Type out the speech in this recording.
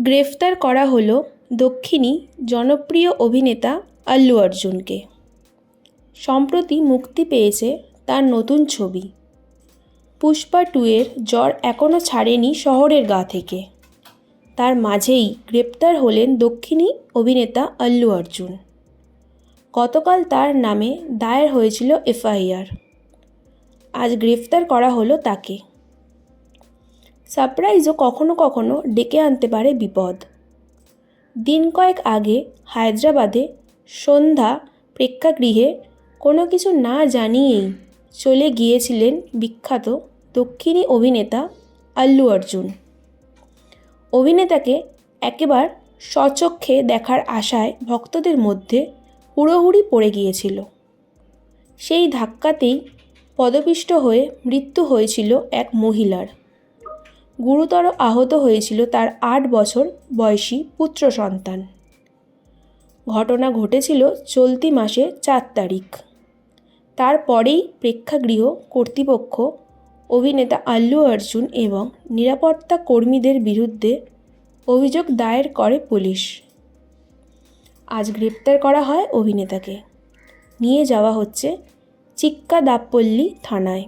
গ্রেফতার করা হলো দক্ষিণী জনপ্রিয় অভিনেতা আল্লু অর্জুনকে। সম্প্রতি মুক্তি পেয়েছে তার নতুন ছবি। পুষ্পা টু এর জ্বর এখনও ছাড়েনি শহরের গা থেকে। তার মাঝেই গ্রেপ্তার হলেন দক্ষিণী অভিনেতা আল্লু অর্জুন। গতকাল তার নামে দায়ের হয়েছিল এফআইআর। আজ গ্রেফতার করা হলো তাকে। সারপ্রাইজও কখনো কখনো ডেকে আনতে পারে বিপদ। দিন কয়েক আগে হায়দ্রাবাদে সন্ধ্যা প্রেক্ষাগৃহে কোনো কিছু না জানিয়েই চলে গিয়েছিলেন বিখ্যাত দক্ষিণী অভিনেতা আল্লু অর্জুন। অভিনেতাকে একেবার স্বচক্ষে দেখার আশায় ভক্তদের মধ্যে হুড়োহুড়ি পড়ে গিয়েছিল। সেই ধাক্কাতেই পদপিষ্ট হয়ে মৃত্যু হয়েছিল এক মহিলার। গুরুতর আহত হয়েছিল তার আট বছর বয়সী পুত্র সন্তান। ঘটনা ঘটেছিল চলতি মাসে চার তারিখ। তারপরেই প্রেক্ষাগৃহ, কর্তৃপক্ষ, অভিনেতা আল্লু অর্জুন এবং নিরাপত্তা কর্মীদের বিরুদ্ধে অভিযোগ দায়ের করে পুলিশ। আজ গ্রেপ্তার করা হয় অভিনেতাকে। নিয়ে যাওয়া হচ্ছে চিক্কাদাপল্লি থানায়।